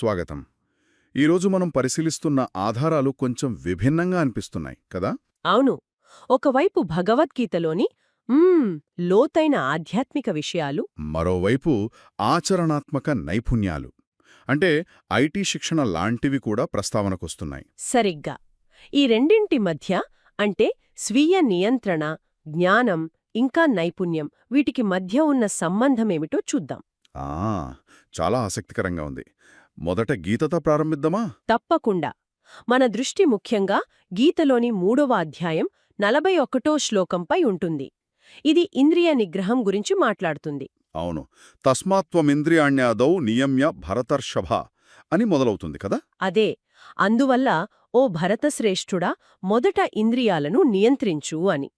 స్వాగతం. ఈరోజు మనం పరిశీలిస్తున్న ఆధారాలు కొంచెం విభిన్నంగా అనిపిస్తున్నాయి కదా? అవును. ఒకవైపు భగవద్గీతలోని లోతైన ఆధ్యాత్మిక విషయాలు. మరోవైపు ఆచరణాత్మక నైపుణ్యాలు. అంటే ఐటీ శిక్షణ లాంటివి కూడా ప్రస్తావనకొస్తున్నాయి. సరిగ్గా. ఈ రెండింటి మధ్య అంటే స్వీయ నియంత్రణ జ్ఞానం ఇంకా నైపుణ్యం వీటికి మధ్య ఉన్న సంబంధమేమిటో చూద్దాం. ఆ చాలా ఆసక్తికరంగా ఉంది. మొదట గీతతో ప్రారంభిద్దామా? తప్పకుండా. మన దృష్టి ముఖ్యంగా గీతలోని మూడవ అధ్యాయం నలభై ఒకటో శ్లోకంపై ఉంటుంది. ఇది ఇంద్రియ నిగ్రహం గురించి మాట్లాడుతుంది. అవును. తస్మాత్వమింద్రియాణ్యాదౌ నియమ్య భరతర్షభ అని మొదలవుతుంది కదా? అదే. అందువల్ల ఓ భరతశ్రేష్ఠుడా మొదట ఇంద్రియాలను నియంత్రించు అని.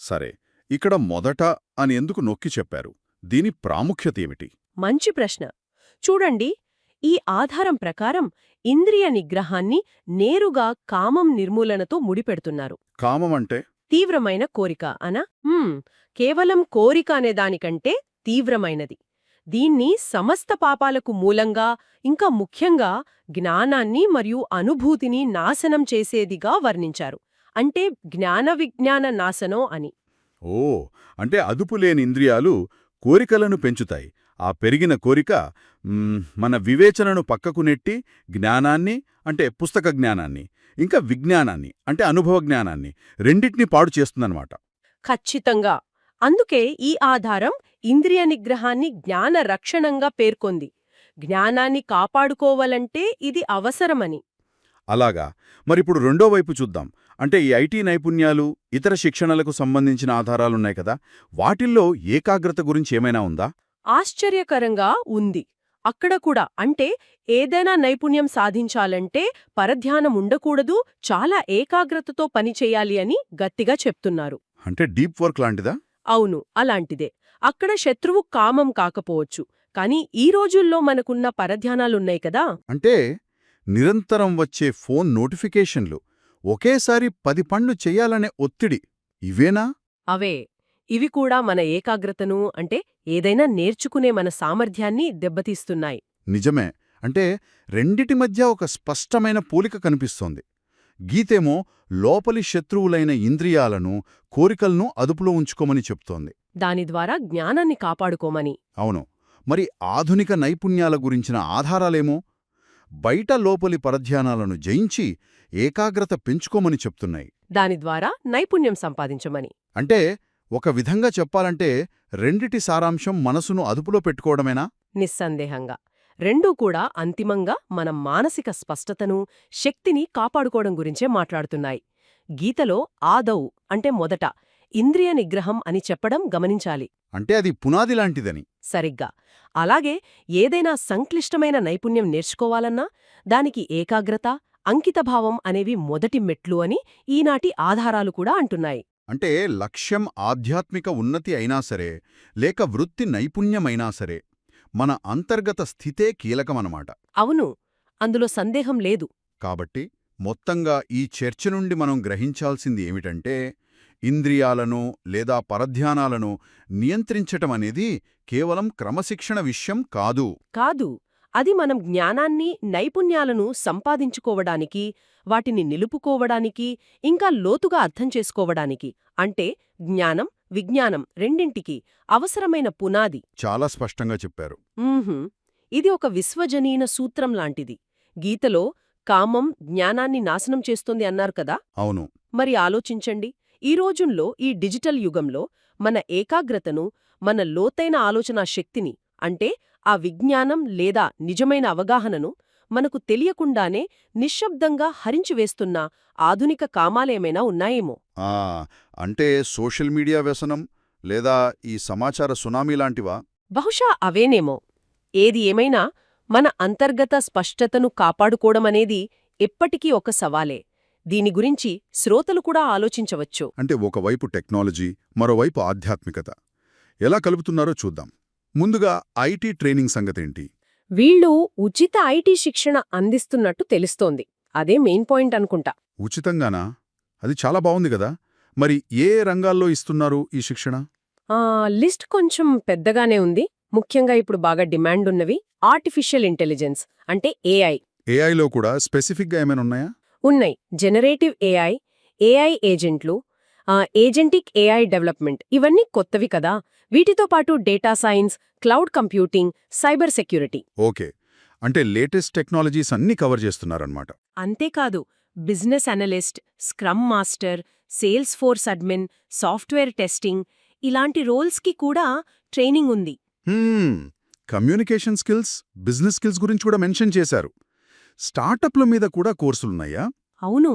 సరే. ఇక్కడ మొదట అని ఎందుకు నొక్కి చెప్పారు? దీని ప్రాముఖ్యత ఏమిటి? మంచి ప్రశ్న. చూడండి. ఈ ఆధారం ప్రకారం ఇంద్రియ నిగ్రహాన్ని నేరుగా కామం నిర్మూలనతో ముడిపెడుతున్నారు. కామం అంటే? తీవ్రమైన కోరిక అనా? కేవలం కోరిక అనే దానికంటే తీవ్రమైనది. దీన్ని సమస్త పాపాలకు మూలంగా ఇంకా ముఖ్యంగా జ్ఞానాన్ని మరియు అనుభూతిని నాశనం చేసేదిగా వర్ణించారు. అంటే జ్ఞాన విజ్ఞాన నాశనం అని. ఓ! అంటే అదుపులేని ఇంద్రియాలు కోరికలను పెంచుతాయి. ఆ పెరిగిన కోరిక మన వివేచనను పక్కకు నెట్టి జ్ఞానాన్ని అంటే పుస్తక జ్ఞానాన్ని ఇంకా విజ్ఞానాన్ని అంటే అనుభవ జ్ఞానాన్ని రెండింటినీ పాడు చేస్తుందన్నమాట. ఖచ్చితంగా. అందుకే ఈ ఆధారం ఇంద్రియ నిగ్రహాన్ని జ్ఞాన రక్షణంగా పేర్కొంది. జ్ఞానాన్ని కాపాడుకోవాలంటే ఇది అవసరమని. అలాగా. మరిప్పుడు రెండో వైపు చూద్దాం. అంటే ఈ ఐటీ నైపుణ్యాలు ఇతర శిక్షణలకు సంబంధించిన ఆధారాలున్నాయి కదా. వాటిల్లో ఏకాగ్రత గురించి ఏమైనా ఉందా? ఆశ్చర్యకరంగా ఉంది. అక్కడ కూడా అంటే ఏదైనా నైపుణ్యం సాధించాలంటే పరధ్యానం ఉండకూడదు చాలా ఏకాగ్రతతో పనిచేయాలి అని గట్టిగా చెప్తున్నారు. అంటే డీప్ వర్క్ లాంటిదా? అవును అలాంటిదే. అక్కడ శత్రువు కామం కాకపోవచ్చు కాని ఈ రోజుల్లో మనకున్న పరధ్యానాలున్నాయి కదా. అంటే నిరంతరం వచ్చే ఫోన్ నోటిఫికేషన్లు ఒకేసారి పది పనులు చెయ్యాలనే ఒత్తిడి ఇవేనా? అవే. ఇవి కూడా మన ఏకాగ్రతను అంటే ఏదైనా నేర్చుకునే మన సామర్థ్యాన్ని దెబ్బతీస్తున్నాయి. నిజమే. అంటే రెండిటి మధ్య ఒక స్పష్టమైన పోలిక కనిపిస్తోంది. గీతేమో లోపలి శత్రువులైన ఇంద్రియాలను కోరికలను అదుపులో ఉంచుకోమని చెప్తోంది. దాని ద్వారా జ్ఞానాన్ని కాపాడుకోమని. అవును. మరి ఆధునిక నైపుణ్యాల గురించిన ఆధారాలేమో? బయట లోపలి పరధ్యానాలను జయించి ఏకాగ్రత పెంచుకోమని చెప్తున్నాయి. దాని ద్వారా నైపుణ్యం సంపాదించమని. అంటే ఒక విధంగా చెప్పాలంటే రెండిటి సారాంశం మనసును అదుపులో పెట్టుకోవడమేనా? నిస్సందేహంగా. రెండూ కూడా అంతిమంగా మన మానసిక స్పష్టతను శక్తిని కాపాడుకోవడం గురించే మాట్లాడుతున్నాయి. గీతలో ఆదౌ అంటే మొదట ఇంద్రియ నిగ్రహం అని చెప్పడం గమనించాలి. అంటే అది పునాది లాంటిదని. సరిగ్గా. అలాగే ఏదైనా సంక్లిష్టమైన నైపుణ్యం నేర్చుకోవాలన్నా దానికి ఏకాగ్రత అంకితభావం అనేవి మొదటి మెట్లు అని ఈనాటి ఆధారాలు కూడా అంటున్నాయి. అంటే లక్ష్యం ఆధ్యాత్మిక ఉన్నతి అయినా సరే లేక వృత్తి నైపుణ్యమైనా సరే మన అంతర్గత స్థితే కీలకమనమాట. అవును అందులో సందేహం లేదు. కాబట్టి మొత్తంగా ఈ చర్చ నుండి మనం గ్రహించాల్సింది ఏమిటంటే ఇంద్రియాలను లేదా పరధ్యానాలను నియంత్రించటం అనేది కేవలం క్రమశిక్షణ విషయం కాదు. కాదు. అది మనం జ్ఞానాన్ని నైపుణ్యాలను సంపాదించుకోవడానికి వాటిని నిలుపుకోవడానికి ఇంకా లోతుగా అర్థం చేసుకోవడానికి. అంటే జ్ఞానం విజ్ఞానం రెండింటికి అవసరమైన పునాది. చాలా స్పష్టంగా చెప్పారు. ఇది ఒక విశ్వజనీన సూత్రం లాంటిది. గీతలో కామం జ్ఞానాన్ని నాశనం చేస్తుంది అన్నారు కదా? అవును. మరి ఆలోచించండి. ఈ రోజుల్లో ఈ డిజిటల్ యుగంలో మన ఏకాగ్రతను మన లోతైన ఆలోచనా శక్తిని అంటే ఆ విజ్ఞానం లేదా నిజమైన అవగాహనను మనకు తెలియకుండానే నిశ్శబ్దంగా హరించివేస్తున్న ఆధునిక కామాలేమైనా ఉన్నాయేమో. ఆ అంటే సోషల్ మీడియా వ్యసనం లేదా ఈ సమాచార సునామీ లాంటివా? బహుశా అవేనేమో. ఏది ఏమైనా మన అంతర్గత స్పష్టతను కాపాడుకోవడమనేది ఎప్పటికీ ఒక సవాలే. దీని గురించి శ్రోతలు కూడా ఆలోచించవచ్చు. అంటే ఒకవైపు టెక్నాలజీ మరోవైపు ఆధ్యాత్మికత. ఎలా కలుపుతున్నారో చూద్దాం. ముందుగా ఐటీ ట్రైనింగ్ సంగతేంటి? వీళ్ళు ఉచిత ఐటీ శిక్షణ అందిస్తున్నట్టు తెలుస్తోంది. అదే మెయిన్ పాయింట్ అనుకుంటా. ఉచితంగానా? అది చాలా బావుంది కదా. మరి ఏ రంగాల్లో ఇస్తున్నారు ఈ శిక్షణ? ఆ లిస్ట్ కొంచెం పెద్దగానే ఉంది. ముఖ్యంగా ఇప్పుడు బాగా డిమాండ్ ఉన్నవి ఆర్టిఫిషియల్ ఇంటెలిజెన్స్ అంటే ఏఐ. ఏఐలో కూడా స్పెసిఫిక్గా ఏమైనా ఉన్నాయా? ఉన్నాయి. జనరేటివ్ ఏఐ ఏఐ ఏజెంట్లు ఏజెంటిక్ ఏఐ డెవలప్మెంట్. ఇవన్నీ కొత్తవి కదా. వీటితో పాటు data science cloud computing cyber security. Okay. అంటే లేటెస్ట్ టెక్నాలజీస్ అన్నీ కవర్ చేస్తున్నారన్నమాట. అంతేకాదు business analyst scrum master Salesforce admin software testing ఇలాంటి రోల్స్కి కూడా ట్రైనింగ్ ఉంది. కమ్యూనికేషన్ స్కిల్స్ బిజినెస్ స్కిల్స్ గురించి కూడా మెన్షన్ చేశారు. స్టార్టప్ల మీద కూడా కోర్సులున్నాయా? అవును.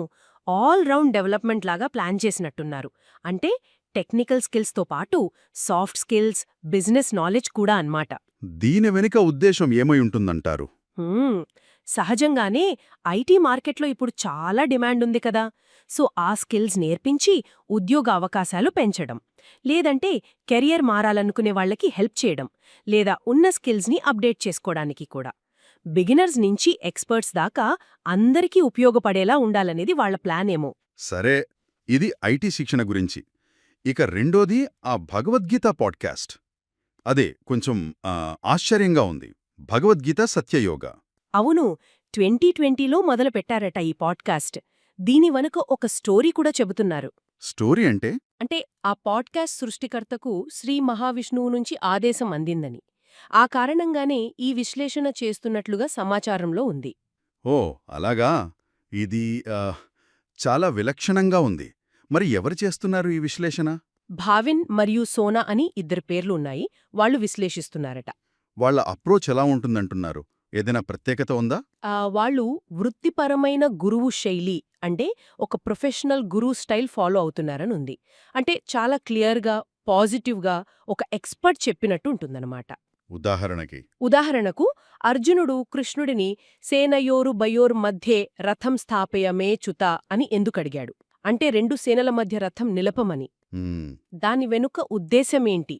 ఆల్ రౌండ్ డెవలప్మెంట్ లాగా ప్లాన్ చేసినట్టున్నారు. అంటే టెక్నికల్ స్కిల్స్తో పాటు సాఫ్ట్ స్కిల్స్ బిజినెస్ నాలెడ్జ్ కూడా అన్నమాట. దీని వెనుక ఉద్దేశం ఏమై ఉంటుందంటారు? హ్మ్, సహజంగానే ఐటీ మార్కెట్లో ఇప్పుడు చాలా డిమాండ్ ఉంది కదా. సో ఆ స్కిల్స్ నేర్పించి ఉద్యోగ అవకాశాలు పెంచడం. లేదంటే కెరియర్ మారాలనుకునే వాళ్ళకి హెల్ప్ చేయడం. లేదా ఉన్న స్కిల్స్ని అప్డేట్ చేసుకోవడానికి కూడా. బిగినర్స్ నుంచి ఎక్స్పర్ట్స్ దాకా అందరికీ ఉపయోగపడేలా ఉండాలనేది వాళ్ళ ప్లాన్ ఏమో సరే ఇది ఐటీ శిక్షణ గురించి. ఇక రెండోది ఆ భగవద్గీత పాడ్కాస్ట్. అదే కొంచెం ఆశ్చర్యంగా ఉంది. భగవద్గీత సత్యయోగ. అవును ట్వంటీ ట్వంటీలో మొదలు పెట్టారట ఈ పాడ్కాస్ట్. దీని వెనుక ఒక స్టోరీ కూడా చెబుతున్నారు. స్టోరీ అంటే? అంటే ఆ పాడ్కాస్ట్ సృష్టికర్తకు శ్రీ మహావిష్ణువు నుంచి ఆదేశం అందిందని. ఆ కారణంగానే ఈ విశ్లేషణ చేస్తున్నట్లుగా సమాచారంలో ఉంది. ఓ అలాగా? ఇది చాలా విలక్షణంగా ఉంది. మరి ఎవరు చేస్తున్నారు ఈ విశ్లేషణ? భావిన్ మరియు సోనా అని ఇద్దరు పేర్లు ఉన్నాయి. వాళ్ళు విశ్లేషిస్తున్నారట. వాళ్ళ అప్రోచ్ ఎలా ఉంటుందంటున్నారు? ఏదైనా ప్రత్యేకత ఉందా? వాళ్ళు వృత్తిపరమైన గురువు శైలి అంటే ఒక ప్రొఫెషనల్ గురువు స్టైల్ ఫాలో అవుతున్నారని ఉంది. అంటే చాలా క్లియర్గా పాజిటివ్గా ఒక ఎక్స్పర్ట్ చెప్పినట్టు ఉంటుందన్నమాట. ఉదాహరణకి ఉదాహరణకు అర్జునుడు కృష్ణుడిని సేనయోరు బయోర్ మధ్యే రథం స్థాపయ మే చుత అని ఎందుకడిగాడు? అంటే రెండు సేనల మధ్య రథం నిలపమని. దాని వెనుక ఉద్దేశమేంటి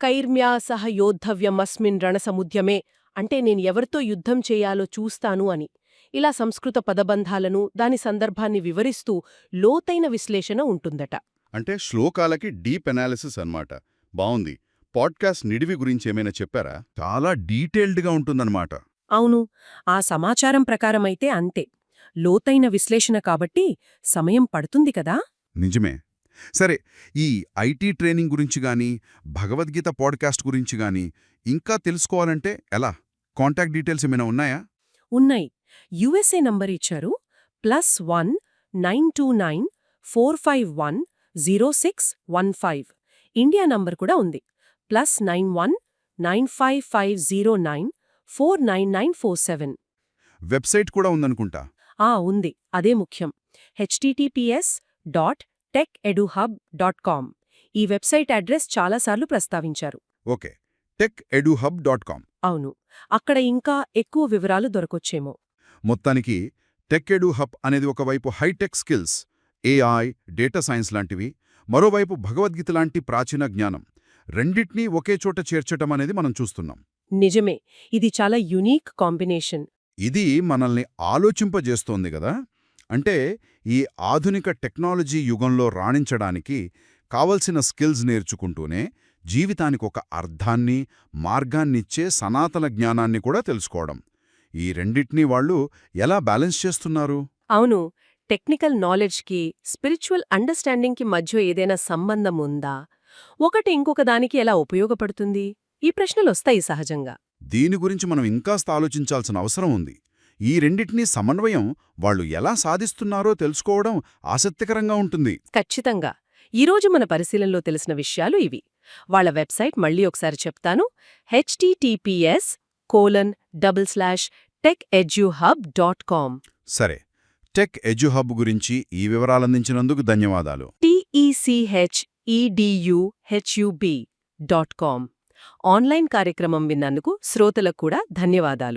కైర్మ్యా సహ యోద్ధవ్యమస్మిన్ రణసముద్యమే అంటే నేను ఎవరితో యుద్ధం చేయాలో చూస్తాను అని. ఇలా సంస్కృత పదబంధాలను దాని సందర్భాన్ని వివరిస్తూ లోతైన విశ్లేషణ ఉంటుందట. అంటే శ్లోకాలకి డీప్ అనాలిసిస్ అన్నమాట. బావుంది. పాడ్కాస్ట్ నిడివి గురించి ఏమైనా చెప్పారా? చాలా డీటెయిల్డ్గా ఉంటుందన్నమాట. అవును. ఆ సమాచారం ప్రకారమైతే అంతే. లోతైన విశ్లేషణ కాబట్టి సమయం పడుతుంది కదా? నిజమే. సరే ఈ ఐటీ ట్రైనింగ్ గురించి గాని భగవద్గీత పాడ్కాస్ట్ గురించి గాని ఇంకా తెలుసుకోవాలంటే ఎలా? కాంటాక్ట్ డీటెయిల్స్ ఏమైనా ఉన్నాయా? ఉన్నాయి. యుఎస్ఏ నంబర్ ఇచ్చారు. Plus one nine two nine four five one zero six one five. India number కూడా ఉంది. Plus nine one nine five five zero nine four nine nine four seven. Website కూడా ఉందనుకుంటా? ఆ ఉంది. అదే ముఖ్యం. HTTPS dot tech eduhub dot com. ఈ website address చాలాసార్లు ప్రస్తావించారు. Okay. Tech eduhub dot com. అవును. అక్కడ ఇంకా ఎక్కువ వివరాలు దొరకొచ్చేమో. మొత్తానికి టెక్ ఎడు హబ్ అనేది ఒకవైపు hi-tech skills AI data science లాంటివి మరోవైపు భగవద్గీత లాంటి ప్రాచీన జ్ఞానం. రెండిట్నీ ఒకే చోట చేర్చటం అనేది మనం చూస్తున్నాం. నిజమే. ఇది చాలా యునీక్ కాంబినేషన్. ఇది మనల్ని ఆలోచింపజేస్తోంది గదా. అంటే ఈ ఆధునిక టెక్నాలజీ యుగంలో రాణించడానికి కావలసిన స్కిల్స్ నేర్చుకుంటూనే జీవితానికి ఒక అర్థాన్ని మార్గాన్నిచ్చే సనాతన జ్ఞానాన్ని కూడా తెలుసుకోవడం. ఈ రెండిట్నీ వాళ్ళు ఎలా బ్యాలెన్స్ చేస్తున్నారు? అవును. టెక్నికల్ నాలెడ్జ్కి స్పిరిచువల్ అండర్స్టాండింగ్కి మధ్య ఏదైనా సంబంధం ఉందా? ఒకటి ఇంకొక దానికి ఎలా ఉపయోగపడుతుంది? ఈ ప్రశ్నలొస్తాయి సహజంగా. దీని గురించి మనం ఇంకాస్త ఆలోచించాల్సిన అవసరం ఉంది. ఈ రెండిటినీ సమన్వయం వాళ్ళు ఎలా సాధిస్తున్నారో తెలుసుకోవడం ఆసక్తికరంగా ఉంటుంది. ఖచ్చితంగా. ఈరోజు మన పరిశీలనలో తెలిసిన విషయాలు ఇవి. వాళ్ళ వెబ్సైట్ మళ్ళీ ఒకసారి చెప్తాను. HTTPS colon double slash tech eduhub dot com. సరే. టెక్ ఎడ్యుహబ్ గురించి ఈ వివరాలందించినందుకు ధన్యవాదాలు. టిఈసిహెచ్ఈడియుహెచ్యుబి డాట్ కామ్ ఆన్లైన్ కార్యక్రమం విన్నందుకు శ్రోతలకు కూడా ధన్యవాదాలు.